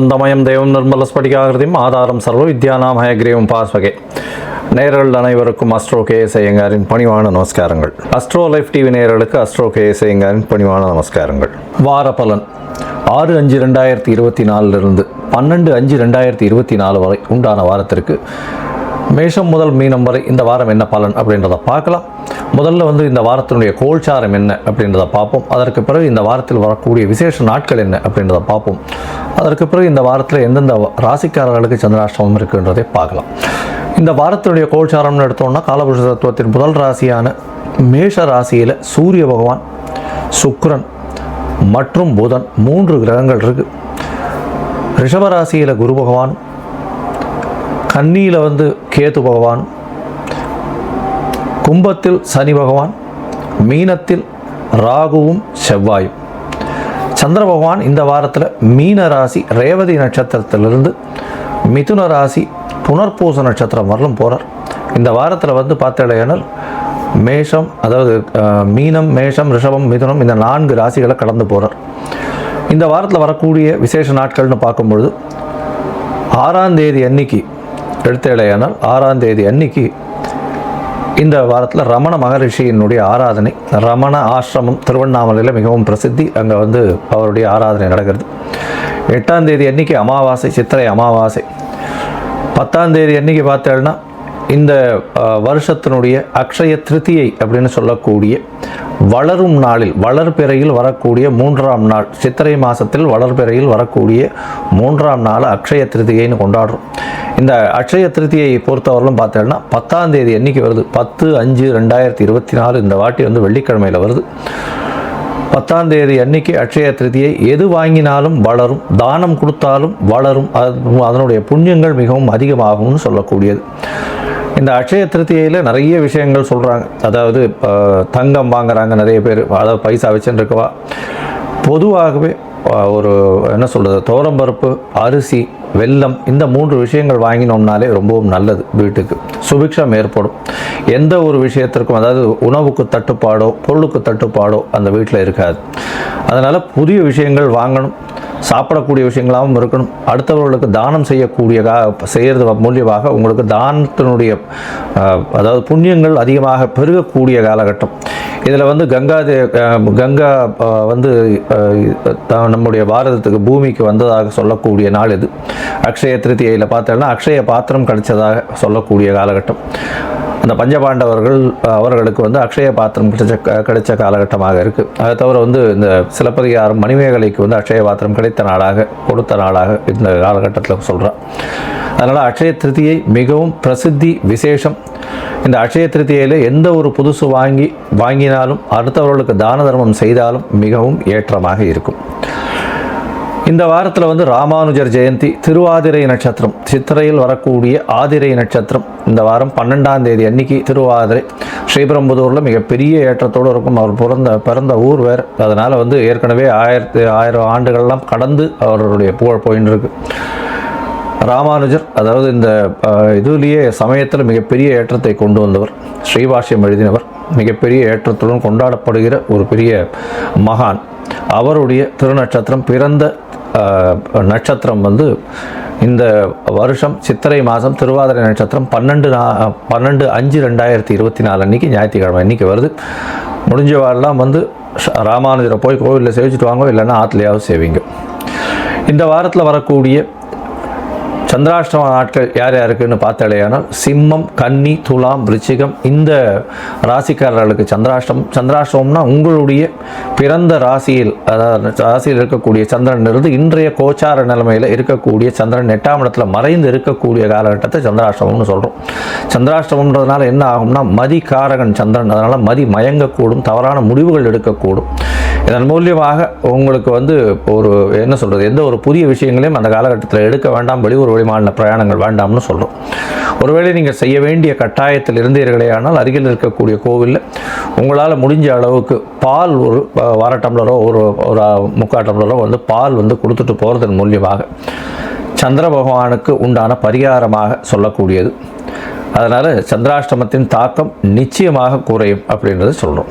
ஆனந்தமயம் தேவம் நிர்மல ஸ்படிகாகிருதியும் ஆதாரம் சர்வ வித்யானாம் ஹயக்ரீவம் பாஸ்வகே. நேரல் அனைவருக்கும் அஸ்ட்ரோ கேஎஸ் ஐயங்காரின் பணிவான நமஸ்காரங்கள். அஸ்ட்ரோ லைஃப் டிவி நேரலுக்கு அஸ்ட்ரோ கேஎஸ் ஐயங்காரின் பணிவான நமஸ்காரங்கள். வார பலன் ஆறு அஞ்சு ரெண்டாயிரத்தி இருபத்தி நாலுலேருந்து பன்னெண்டு அஞ்சு ரெண்டாயிரத்தி இருபத்தி நாலு வரை உண்டான வாரத்திற்கு மேஷம் முதல் மீனம் வரை இந்த வாரம் என்ன பலன் அப்படின்றத பார்க்கலாம். முதல்ல வந்து இந்த வாரத்தினுடைய கோல்சாரம் என்ன அப்படின்றத பார்ப்போம். அதற்கு பிறகு இந்த வாரத்தில் வரக்கூடிய விசேஷ நாட்கள் என்ன அப்படின்றத பார்ப்போம். அதற்கு பிறகு இந்த வாரத்தில் எந்தெந்த ராசிக்காரர்களுக்கு சந்திராஷ்டமம் இருக்குன்றதை பார்க்கலாம். இந்த வாரத்தினுடைய கோல்சாரம்னு எடுத்தோம்னா காலபுருஷ தத்துவத்தின் முதல் ராசியான மேஷ ராசியில் சூரிய பகவான் சுக்ரன் மற்றும் புதன் மூன்று கிரகங்கள் இருக்குது ரிஷபராசியில் குரு பகவான் கன்னியில் வந்து கேது பகவான் கும்பத்தில் சனி பகவான் மீனத்தில் ராகுவும் செவ்வாயும். சந்திர பகவான் இந்த வாரத்தில் மீன ராசி ரேவதி நட்சத்திரத்திலிருந்து மிதுன ராசி புனர்பூச நட்சத்திரம் வரலும் போகிறார் இந்த வாரத்தில் வந்து பார்த்தலையானால் மேஷம் அதாவது மீனம் மேஷம் ரிஷபம் மிதுனம் இந்த நான்கு ராசிகளை கடந்து போகிறார் இந்த வாரத்தில் வரக்கூடிய விசேஷ நாட்கள்னு பார்க்கும்பொழுது ஆறாம் தேதி அன்னைக்கு எடுத்தேடையானால் ஆறாம் தேதி அன்னைக்கு இந்த வாரத்தில் ரமண மகரிஷியினுடைய ஆராதனை ரமண ஆசிரமம் திருவண்ணாமலையில் மிகவும் பிரசித்தி. அங்கே வந்து அவருடைய ஆராதனை நடக்கிறது. எட்டாம் தேதி அன்னைக்கு அமாவாசை சித்திரை அமாவாசை. பத்தாம் தேதி அன்னைக்கு பார்த்தேன்னா இந்த வருஷத்தினுடைய அக்ஷய திருத்தியை அப்படின்னு சொல்லக்கூடிய வளரும் நாளில் வளர்பிறையில் வரக்கூடிய மூன்றாம் நாள் சித்திரை மாதத்தில் வளர்பிறையில் வரக்கூடிய மூன்றாம் நாள் அக்ஷய திருத்தியைன்னு கொண்டாடுறோம். இந்த அக்ஷய திருத்தியை பொறுத்தவரையிலும் பார்த்தோம்னா பத்தாம் தேதி என்றைக்கு வருது? பத்து அஞ்சு ரெண்டாயிரத்தி இருபத்தி நாலு இந்த வாட்டி வந்து வெள்ளிக்கிழமையில் வருது. பத்தாம் தேதி அன்னைக்கு அக்ஷய திருதியை எது வாங்கினாலும் வளரும் தானம் கொடுத்தாலும் வளரும் அது- அதனுடைய புண்ணியங்கள் மிகவும் அதிகமாகும்னு சொல்லக்கூடியது. இந்த அட்சய திருத்தியையில் நிறைய விஷயங்கள் சொல்கிறாங்க அதாவது தங்கம் வாங்குறாங்க நிறைய பேர். அதாவது பைசா வச்சுன்னு இருக்கவா பொதுவாகவே ஒரு என்ன சொல்கிறது தோரம்பருப்பு அரிசி வெல்லம் இந்த மூன்று விஷயங்கள் வாங்கினோம்னாலே ரொம்பவும் நல்லது வீட்டுக்கு. சுபிக்ஷம் ஏற்படும். எந்த ஒரு விஷயத்திற்கும் அதாவது உணவுக்கு தட்டுப்பாடோ பொருளுக்கு தட்டுப்பாடோ அந்த வீட்டில் இருக்காது. அதனால் புதிய விஷயங்கள் வாங்கணும். சாப்பிடக்கூடிய விஷயங்களாகவும் இருக்கணும். அடுத்தவர்களுக்கு தானம் செய்யக்கூடிய கா செய்கிறது மூலியமாக உங்களுக்கு தானத்தினுடைய அதாவது புண்ணியங்கள் அதிகமாக பெருகக்கூடிய காலகட்டம். இதில் வந்து கங்கா தே கங்கா வந்து நம்முடைய பாரதத்துக்கு பூமிக்கு வந்ததாக சொல்லக்கூடிய நாள் இது. அக்ஷய திருத்தியையில் பார்த்தோம்னா அக்ஷய பாத்திரம் கிடைச்சதாக சொல்லக்கூடிய காலகட்டம். அந்த பஞ்சபாண்டவர்கள் அவர்களுக்கு வந்து அக்ஷய பாத்திரம் கிடைச்ச க- கிடைச்ச காலகட்டமாக இருக்குது அதை தவிர வந்து இந்த சிலப்பதிகாரம் மணிமேகலைக்கு வந்து அக்ஷய பாத்திரம் கிடைத்த நாளாக கொடுத்த நாளாக இந்த காலகட்டத்தில் சொல்கிறேன் அதனால் அக்ஷய திருத்தியை மிகவும் பிரசித்தி விசேஷம். இந்த அக்ஷய திருத்தியில் எந்த ஒரு புதுசு வாங்கி வாங்கினாலும் அடுத்தவர்களுக்கு தான தர்மம் செய்தாலும் மிகவும் ஏற்றமாக இருக்கும். இந்த வாரத்தில் வந்து ராமானுஜர் ஜெயந்தி திருவாதிரை நட்சத்திரம் சித்திரையில் வரக்கூடிய ஆதிரை நட்சத்திரம் இந்த வாரம் பன்னெண்டாம் தேதி அன்னைக்கு திருவாதிரை ஸ்ரீபெரும்புதூரில் மிகப்பெரிய ஏற்றத்தோடு இருக்கும். அவர் பிறந்த பிறந்த ஊர் வேறு. அதனால் வந்து ஏற்கனவே ஆயிரத்தி ஆயிரம் ஆண்டுகள்லாம் கடந்து அவருடைய புகழ் போயின்னு இருக்கு ராமானுஜர் அதாவது இந்த இதுலேயே சமயத்தில் மிகப்பெரிய ஏற்றத்தை கொண்டு வந்தவர். ஸ்ரீபாஷ்யம் எழுதினவர். மிகப்பெரிய ஏற்றத்துடன் கொண்டாடப்படுகிற ஒரு பெரிய மகான். அவருடைய திருநட்சத்திரம் பிறந்த நட்சத்திரம் வந்து இந்த வருஷம் சித்திரை மாதம் திருவாதிரை நட்சத்திரம் பன்னெண்டு நா பன்னெண்டு அஞ்சு ரெண்டாயிரத்தி இருபத்தி நாலு அன்றைக்கி ஞாயிற்றுக்கிழமை அன்றைக்கி வருது. முடிஞ்சவாரெல்லாம் வந்து ராமானுஜரை போய் கோவிலில் சேவிச்சுட்டு வாங்க இல்லைன்னா ஆற்றுலையாவது சேவிங்க. இந்த வாரத்தில் வரக்கூடிய சந்திராஷ்டம நாட்கள் யார் யாருக்குன்னு பார்த்தாலேயானால் சிம்மம் கன்னி துலாம் விருச்சிகம் இந்த ராசிக்காரர்களுக்கு சந்திராஷ்டம் சந்திராஷ்டமம்னா உங்களுடைய பிறந்த ராசியில் அதாவது ராசியில் இருக்கக்கூடிய சந்திரன் இருந்து இன்றைய கோச்சார நிலைமையில் இருக்கக்கூடிய சந்திரன் எட்டாம் இடத்துல மறைந்து இருக்கக்கூடிய காலகட்டத்தை சந்திராஷ்டமம்னு சொல்கிறோம் சந்திராஷ்டமம்ன்றதுனால என்ன ஆகும்னா மதி காரகன் சந்திரன் அதனால் மதி மயங்கக்கூடும் தவறான முடிவுகள் எடுக்கக்கூடும். இதன் மூலியமாக உங்களுக்கு வந்து ஒரு என்ன சொல்கிறது எந்த ஒரு புதிய விஷயங்களையும் அந்த காலகட்டத்தில் எடுக்க வேண்டாம் வெளியூர் வெளிமாநில பிரயாணங்கள் வேண்டாம்னு சொல்கிறோம் ஒருவேளை நீங்கள் செய்ய வேண்டிய கட்டாயத்தில் இருந்தீர்களே ஆனால் அருகில் இருக்கக்கூடிய கோவிலில் உங்களால் முடிஞ்ச அளவுக்கு பால் ஒரு வார டம்ளரோ ஒரு ஒரு முக்கால் டம்ளரோ வந்து பால் வந்து கொடுத்துட்டு போகிறதன் மூலியமாக சந்திர பகவானுக்கு உண்டான பரிகாரமாக சொல்லக்கூடியது. அதனால் சந்திராஷ்டமத்தின் தாக்கம் நிச்சயமாக குறையும் அப்படின்றத சொல்கிறோம்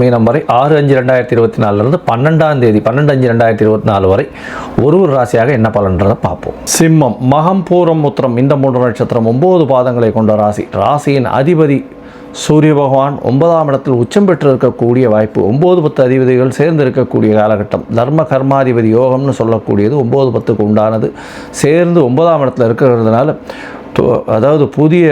மீனம் வரை ஆறு அஞ்சு ரெண்டாயிரத்தி இருபத்தி நாலுலேருந்து பன்னெண்டாம் தேதி பன்னெண்டு அஞ்சு ரெண்டாயிரத்தி இருபத்தி நாலு வரை ஒரு ஒரு ராசியாக என்ன பலன்றதை பார்ப்போம். சிம்மம் மகம் பூரம் உத்திரம் இந்த மூன்று நட்சத்திரம் ஒன்பது பாதங்களை கொண்ட ராசி. ராசியின் அதிபதி சூரிய பகவான் ஒன்பதாம் இடத்தில் உச்சம் பெற்று இருக்கக்கூடிய வாய்ப்பு ஒம்பது பத்து அதிபதிகள் சேர்ந்து இருக்கக்கூடிய காலகட்டம். தர்ம கர்மாதிபதி யோகம்னு சொல்லக்கூடியது ஒம்பது பத்துக்கு உண்டானது. சேர்ந்து ஒன்பதாம் இடத்துல இருக்கிறதுனால அதாவது புதிய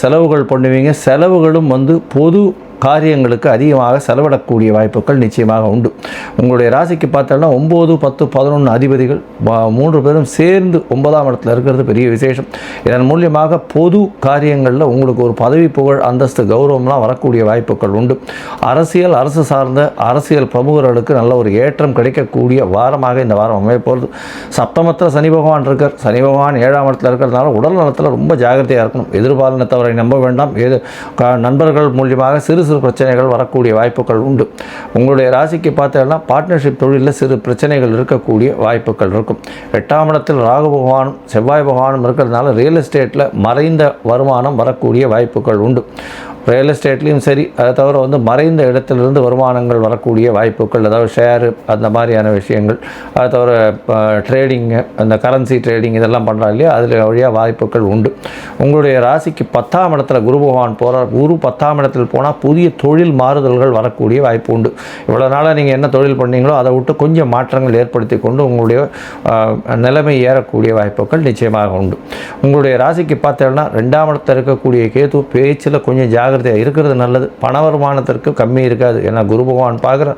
செலவுகள் பண்ணுவீங்க. செலவுகளும் வந்து பொது காரியங்களுக்கு அதிகமாக செலவிடக்கூடிய வாய்ப்புகள் நிச்சயமாக உண்டு. உங்களுடைய ராசிக்கு பார்த்தோம்னா ஒம்பது பத்து பதினொன்று அதிபதிகள் மூன்று பேரும் சேர்ந்து ஒன்பதாம் இடத்துல இருக்கிறது பெரிய விசேஷம். இதன் மூலியமாக பொது காரியங்களில் உங்களுக்கு ஒரு பதவி புகழ் அந்தஸ்து கௌரவம்லாம் வரக்கூடிய வாய்ப்புகள் உண்டு. அரசியல் அரசு சார்ந்த அரசியல் பிரமுகர்களுக்கு நல்ல ஒரு ஏற்றம் கிடைக்கக்கூடிய வாரமாக இந்த வாரம் அமைய சப்தமத்தில் சனி பகவான் இருக்கார். சனி பகவான் ஏழாம் இடத்துல இருக்கிறதுனால உடல் நலத்தில் ரொம்ப ஜாகிரதையாக இருக்கணும். எதிர்பாலனத்தவரை நம்ப வேண்டாம். எது க- நண்பர்கள் மூலியமாக சிறு சிறு பிரச்சனைகள் வரக்கூடிய வாய்ப்புகள் உண்டு. உங்களுடைய ராசிக்கு பார்த்தீங்கன்னா பார்ட்னர்ஷிப் தொழிலில் சிறு பிரச்சனைகள் இருக்கக்கூடிய வாய்ப்புகள் இருக்கும். எட்டாம் இடத்தில் ராகு பகவானும் செவ்வாய் பகவானும் இருக்கிறதுனால ரியல் எஸ்டேட்டில் மறைந்த வருமானம் வரக்கூடிய வாய்ப்புகள் உண்டு. ரியல் எஸ்டேட்லேயும் சரி அதை தவிர வந்து மறைந்த இடத்திலிருந்து வருமானங்கள் வரக்கூடிய வாய்ப்புகள் அதாவது ஷேரு அந்த மாதிரியான விஷயங்கள் அதை தவிர ட்ரேடிங்கு அந்த கரன்சி ட்ரேடிங் இதெல்லாம் பண்ணுறா இல்லையா அதில் வழியாக வாய்ப்புகள் உண்டு. உங்களுடைய ராசிக்கு பத்தாம் இடத்துல குரு பகவான் போகிறார் குரு பத்தாம் இடத்தில் போனால் புதிய தொழில் மாறுதல்கள் வரக்கூடிய வாய்ப்பு உண்டு. இவ்வளோ நாளாக நீங்கள் என்ன தொழில் பண்ணீங்களோ அதை விட்டு கொஞ்சம் மாற்றங்கள் ஏற்படுத்தி கொண்டு உங்களுடைய நிலைமை ஏறக்கூடிய வாய்ப்புகள் நிச்சயமாக உண்டு. உங்களுடைய ராசிக்கு பார்த்தோன்னா ரெண்டாம் இடத்துல இருக்கக்கூடிய கேது பேச்சில் கொஞ்சம் ஜாகிரதையாக இருக்கிறது நல்லது. பண வருமானத்திற்கு கம்மி இருக்காது. ஏன்னா குரு பகவான் பார்க்குற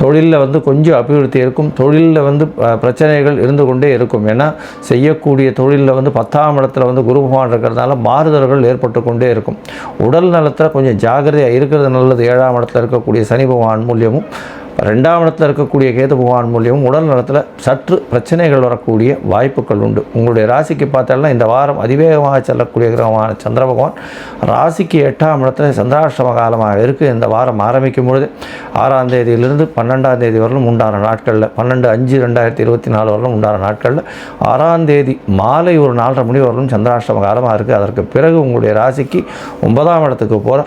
தொழிலில் வந்து கொஞ்சம் அபிவிருத்தி இருக்கும். தொழிலில் வந்து பிரச்சனைகள் இருந்து கொண்டே இருக்கும். ஏன்னா செய்யக்கூடிய தொழிலில் வந்து பத்தாம் இடத்துல வந்து குரு பகவான் இருக்கிறதுனால மாறுதல்கள் ஏற்பட்டு கொண்டே இருக்கும். உடல் நலத்தில் கொஞ்சம் ஜாகிரதையாக இருக்கிறது நல்லது. ஏழாம் இடத்துல இருக்கக்கூடிய சனி பகவான் மூலியமும். ரெண்டாம் இடத்துல இருக்கக்கூடிய கேது பகவான் மூலியமும் உடல் நலத்தில் சற்று பிரச்சனைகள் வரக்கூடிய வாய்ப்புகள் உண்டு. உங்களுடைய ராசிக்கு பார்த்தாலும் இந்த வாரம் அதிவேகமாக செல்லக்கூடிய கிரகமான சந்திர பகவான் ராசிக்கு எட்டாம் இடத்துல சந்திராஷ்டம காலமாக இருக்குது இந்த வாரம் ஆரம்பிக்கும் பொழுது ஆறாம் தேதியிலிருந்து பன்னெண்டாம் தேதி வரலும் உண்டான நாட்களில் பன்னெண்டு அஞ்சு ரெண்டாயிரத்தி இருபத்தி நாலு வரலும் உண்டான நாட்களில் ஆறாம் தேதி மாலை ஒரு நாலரை மணி வரலும் சந்திராஷ்டம காலமாக இருக்குது அதற்கு பிறகு உங்களுடைய ராசிக்கு ஒன்பதாம் இடத்துக்கு போகிற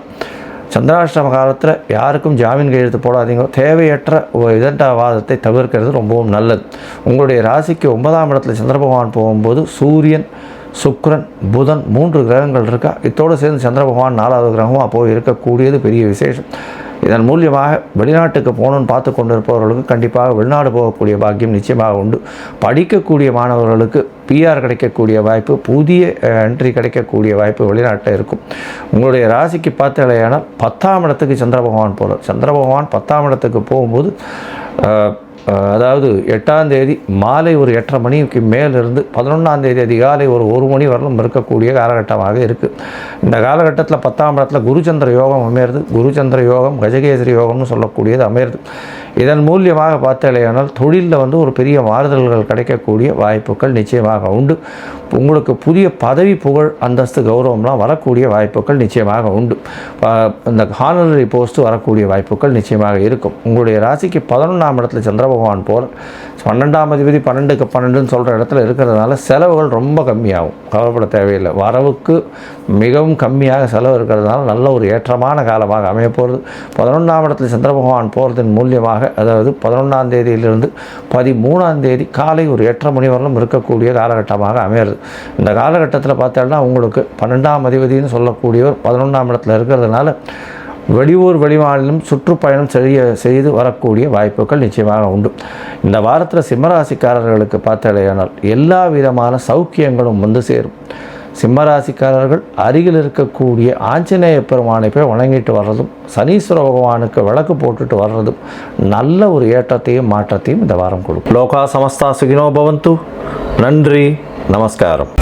சந்திராஷ்டம காலத்தில் யாருக்கும் ஜாமீன் கையெழுத்து போடாதீங்க. தேவையற்ற இதண்டாவாதத்தை தவிர்க்கிறது ரொம்பவும் நல்லது. உங்களுடைய ராசிக்கு ஒன்பதாம் இடத்துல சந்திர பகவான் போகும்போது சூரியன் சுக்ரன் புதன் மூன்று கிரகங்கள் இருக்கா? இத்தோடு சேர்ந்து சந்திர பகவான் நாலாவது கிரகமாக போய் இருக்கக்கூடியது பெரிய விசேஷம். இதன் மூலியமாக வெளிநாட்டுக்கு போகணும்னு பார்த்து கொண்டிருப்பவர்களுக்கு கண்டிப்பாக வெளிநாடு போகக்கூடிய பாக்கியம் நிச்சயமாக உண்டு. படிக்கக்கூடிய மாணவர்களுக்கு பிஆர் கிடைக்கக்கூடிய வாய்ப்பு புதிய என்ட்ரி கிடைக்கக்கூடிய வாய்ப்பு வெளிநாட்டில் இருக்கும். உங்களுடைய ராசிக்கு பார்த்தலையானால் பத்தாம் இடத்துக்கு சந்திர பகவான் போகிறார் சந்திர பகவான் பத்தாம் இடத்துக்கு போகும்போது அதாவது எட்டாம் தேதி மாலை ஒரு எட்டரை மணிக்கு மேலிருந்து பதினொன்றாம் தேதி அதிகாலை ஒரு ஒரு மணி வரலும் இருக்கக்கூடிய காலகட்டமாக இருக்குது இந்த காலகட்டத்தில் பத்தாம் இடத்துல குருச்சந்திர யோகம் அமையிறது. குருச்சந்திர யோகம் கஜகேசரி யோகம்னு சொல்லக்கூடியது அமையிறது. இதன் மூலியமாக பார்த்தாலேயானால் தொழிலில் வந்து ஒரு பெரிய மாறுதல்கள் கிடைக்கக்கூடிய வாய்ப்புகள் நிச்சயமாக உண்டு. உங்களுக்கு புதிய பதவி புகழ் அந்தஸ்து கௌரவம்லாம் வரக்கூடிய வாய்ப்புகள் நிச்சயமாக உண்டு. இந்த ஹானரரி போஸ்ட்டு வரக்கூடிய வாய்ப்புகள் நிச்சயமாக இருக்கும். உங்களுடைய ராசிக்கு பதினொன்றாம் இடத்துல சந்திர பகவான் போகிற பன்னெண்டாம் அதிபதி பன்னெண்டுக்கு பன்னெண்டுன்னு சொல்கிற இடத்துல இருக்கிறதுனால செலவுகள் ரொம்ப கம்மியாகும். கவலைப்பட தேவையில்லை. வரவுக்கு மிகவும் கம்மியாக செலவு இருக்கிறதுனால நல்ல ஒரு ஏற்றமான காலமாக அமைய போகிறது பதினொன்றாம் இடத்துல சந்திர பகவான் போகிறதன் மூலியமாக அதாவது பதினொன்றாம் தேதியிலிருந்து பதிமூணாம் தேதி காலை ஒரு எட்டரை மணி வரலும் இருக்கக்கூடிய காலகட்டமாக அமையிறது இந்த காலகட்டத்தில் பார்த்தோம்னா உங்களுக்கு பன்னெண்டாம் அதிபதினு சொல்லக்கூடியவர் பதினொன்றாம் இடத்துல இருக்கிறதுனால வெளியூர் வெளிமாநிலம் சுற்றுப்பயணம் செய்ய செய்து வரக்கூடிய வாய்ப்புகள் நிச்சயமாக உண்டு. இந்த வாரத்தில் சிம்மராசிக்காரர்களுக்கு பார்த்தாலேயானால் எல்லா விதமான சௌக்கியங்களும் வந்து சேரும். சிம்மராசிக்காரர்கள் அருகில் இருக்கக்கூடிய ஆஞ்சநேய பெருமானை போய் வணங்கிட்டு வர்றதும் சனீஸ்வர பகவானுக்கு விளக்கு போட்டுட்டு வர்றதும் நல்ல ஒரு ஏற்றத்தையும் மாற்றத்தையும் இந்த வாரம் கொடுக்கும். லோகா சமஸ்தா சுகினோ பவந்து. நன்றி நமஸ்காரம்.